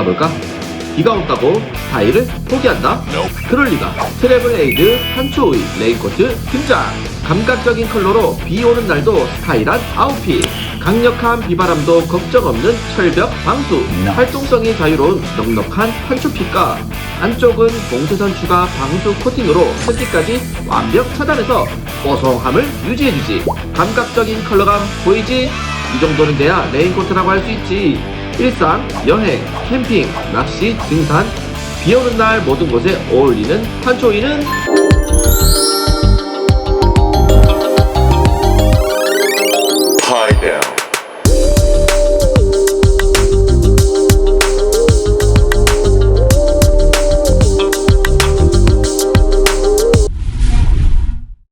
있을까? 비가 온다고 스타일을 포기한다? 그럴 리가. 트래블 에이드 판초의 레인코트 등장. 감각적인 컬러로 비 오는 날도 스타일한 아웃핏. 강력한 비바람도 걱정 없는 철벽 방수. 활동성이 자유로운 넉넉한 판초핏과 안쪽은 봉쇄선 추가 방수 코팅으로 습기까지 완벽 차단해서 뽀송함을 유지해주지. 감각적인 컬러감 보이지? 이 정도는 돼야 레인코트라고 할 수 있지. 일상, 여행, 캠핑, 낚시, 등산, 비 오는 날 모든 곳에 어울리는 판초이는